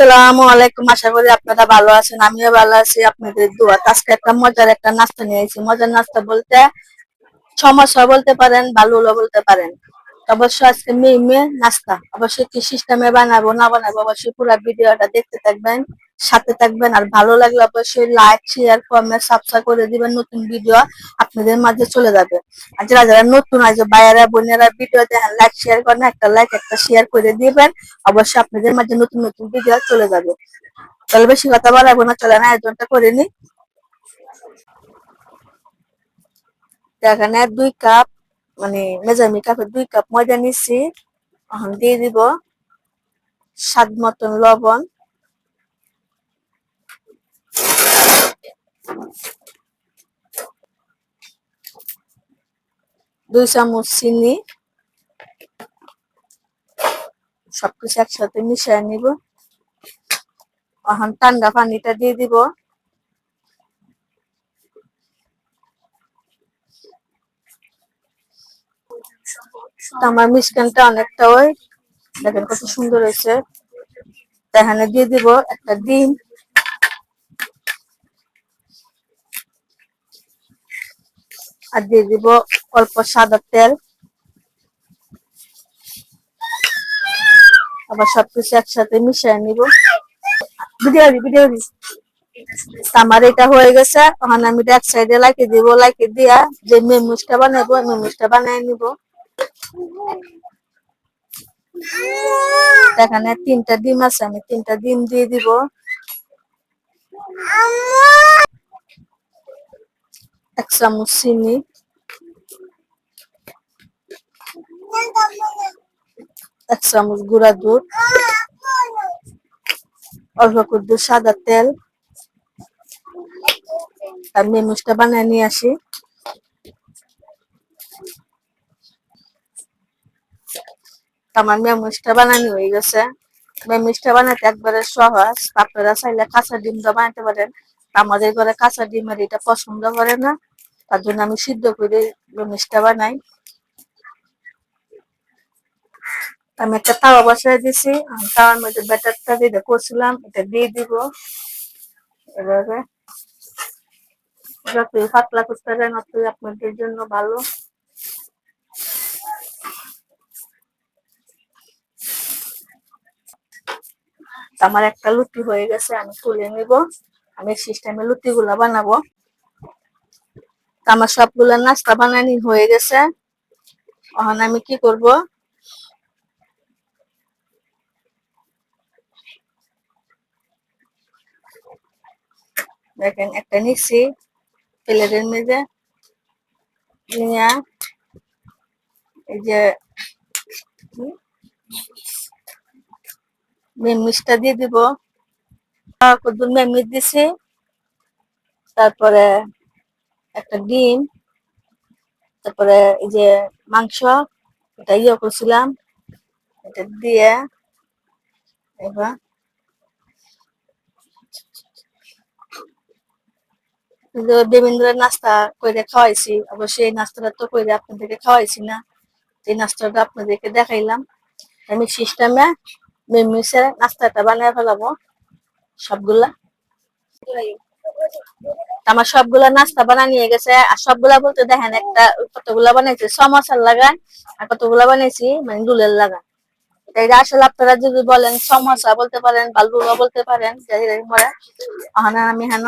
আসসালামু আলাইকুম, আশা করি আপনারা ভালো আছেন, আমিও ভালো আছি, আপনাদের দোয়া। আজকে একটা মজার একটা নাস্তা নিয়ে এসেছি মজার নাস্তা বলতে, সমস্যা বলতে পারেন, ভালো বলতে পারেন। অবশ্য আজকে মেয়ে মেয়ে নাস্তা। অবশ্যই কি সিস্টেমে বানাবো, না বানাবো, অবশ্যই পুরো ভিডিওটা দেখতে থাকবেন, সাথে থাকবেন। আর ভালো লাগলে অবশ্যই লাইক শেয়ার কমেন্ট সাবস্ক্রাইব করে দিবেন, নতুন ভিডিও আপনাদের মাঝে চলে যাবে। আর যারা যারা নতুন আছে, ভাইয়েরা, বোনেরা ভিডিও দেখেন লাইক শেয়ার করেন একটা লাইক একটা শেয়ার করে দিবেন, অবশ্যই আপনাদের মাঝে নতুন নতুন ভিডিও চলে যাবে। তাহলে বেশি কথা বলাবো না চলে না আয়োজনটা করে নি এখানে দুই কাপ মানে মেজামি কাপের দুই কাপ ময়দা নিচ্ছি এখন দিয়ে দিব স্বাদ মতন লবণ। দুই চামচ চিনি। সবকিছু একসাথে মিশিয়ে নিব। এখন ঠান্ডা পানিটা দিয়ে দিব। আমার মিষ্টানটা অনেকটা ওই দেখেন কত সুন্দর হয়েছে। এখানে দিয়ে দিব একটা ডিম। আর দিয়ে দিব অল্প সাদা তেল। আবার সবকিছু একসাথে মিশিয়ে নিব। ভিডিও ভিডিও আমার এটা হয়ে গেছে। এখন আমি এক সাইডে লাইকে দিব লাইকে দিয়া যে মেমুসটা বানাবো মেমুসটা বানিয়ে নিব। এখানে তিনটা ডিম আছে, আমি তিনটা ডিম দিয়ে দিব। এক চামচ চিনি। এক চামচ গুঁড়া দুধ। অল্প করে সাদা তেল। আর মেমুসটা বানিয়ে নিয়ে আসি। আমার মেমুসটা বানানো হয়ে গেছে। মেমুসটা বানাতে একবারে সহজ। আপনারা চাইলে কাঁচা ডিম দা বানাতে পারেন। আমাদের ঘরে কাঁচা ডিমের এটা পছন্দ করে না। তার জন্য আমি সিদ্ধ করে মেমুসটা বানাই। আমি একটা তাওয়া বসাই দিছি। তাওয়ার মধ্যে ব্যাটারটা যেটা করছিলাম এটা দিয়ে দিব। এভাবে। যতই পাতলা করতে পারেন অতই আপনাদের জন্য ভালো। আমার একটা লুটি হয়ে গেছে, আমি তুলে নিব। আমি সিস্টেমে লুচি গুলা বানাবো। আমার সবগুলা নাস্তা বানানি হয়ে গেছে। এখন আমি কি করব? দেখেন, একটা নিচ্ছি প্লেটের মেঝে নিয়ে এই যে মেমিসটা দিয়ে দিব। কদ্দুর দিছি। তারপরে একটা ডিম। তারপরে এই যে মাংস, এটা ইয়ে করছিলাম। এটা দিয়ে এবার দেবেন্দ্রের নাস্তা করে খাওয়াইছি। অবশ্যই এই নাস্তাটা তো করে আপনাদেরকে খাওয়াইছি না। এই নাস্তাটা আপনাদেরকে দেখাইলাম। আমি সিস্টেমে মেমিসে নাস্তাটা বানিয়ে ফেলাবো, সবগুলা। আমার সবগুলা নাস্তা বানা নিয়ে গেছে, আর সবগুলা বলতে দেখেন একটা কতগুলা বানাইছে সমস্যার লাগান আর কতগুলা বানাইছি মানে দুলের লাগান। এটা আসলে আপনারা যদি বলেন সমস্যা বলতে পারেন বালবুলা বলতে পারেন ওখানে আমি হেন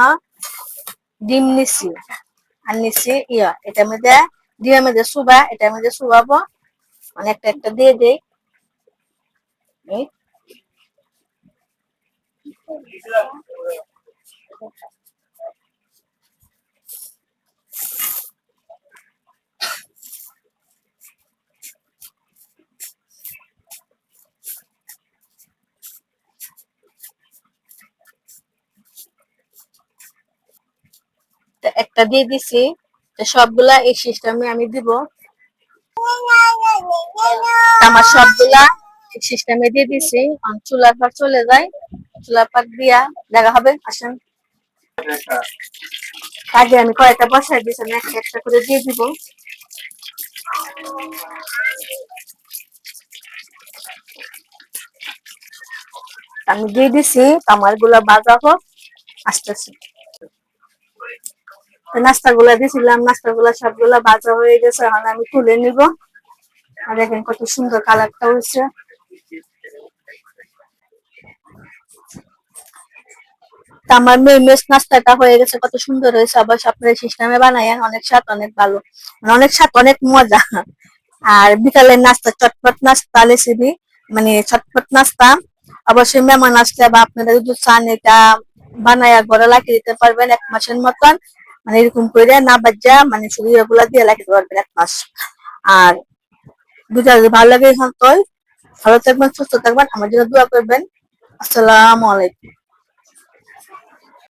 ডিম নিছি, আর নিছি ইয়া এটার মধ্যে ডিমের মধ্যে শুবা এটার মধ্যে শুবাবো মানে একটা একটা দিয়ে দেই। একটা দিয়ে দিছি। সবগুলা এই সিস্টেমে আমি দিব। আমার সবগুলা সিস্টেমে দিয়ে দিছি। চুলার পার চলে যায়। চুলার পার দিয়া দেখা হবে, আসেন। আগে আমি কয়েকটা বসাই দিয়েছি আমি একটা একটা করে দিয়ে দিব। আমি দিয়ে দিছি আমারগুলা বাজা হোক, আসতেছে। নাস্তা গুলা দিয়েছিলাম নাস্তা গুলা সবগুলা বাজা হয়ে গেছে, এখন আমি তুলে নিব। আর দেখেন কত সুন্দর কালারটা হয়েছে। আমার মেস নাস্তাটা হয়ে গেছে, কত সুন্দর হয়েছে। অবশ্য আপনার সিস্টেমে বানায়েন অনেক স্বাদ, অনেক ভালো। মানে অনেক স্বাদ, অনেক মজা। আর বিকালের নাস্তা, চটপট নাস্তা রেসিপি মানে চটপট নাস্তা। অবশ্যই মেহমান আসলে বা আপনারা যদি চান এটা বানায়া ঘরে লাগিয়ে দিতে পারবেন এক মাসের মতন। মানে এরকম করে না বাজ্যা মানে শুধু এগুলা দিয়ে লাগিয়ে পারবেন এক মাস। আর দুটা ভালো লাগে তো ভালো থাকবেন সুস্থ থাকবেন। আমার জন্য দোয়া করবেন। আসসালামু আলাইকুম।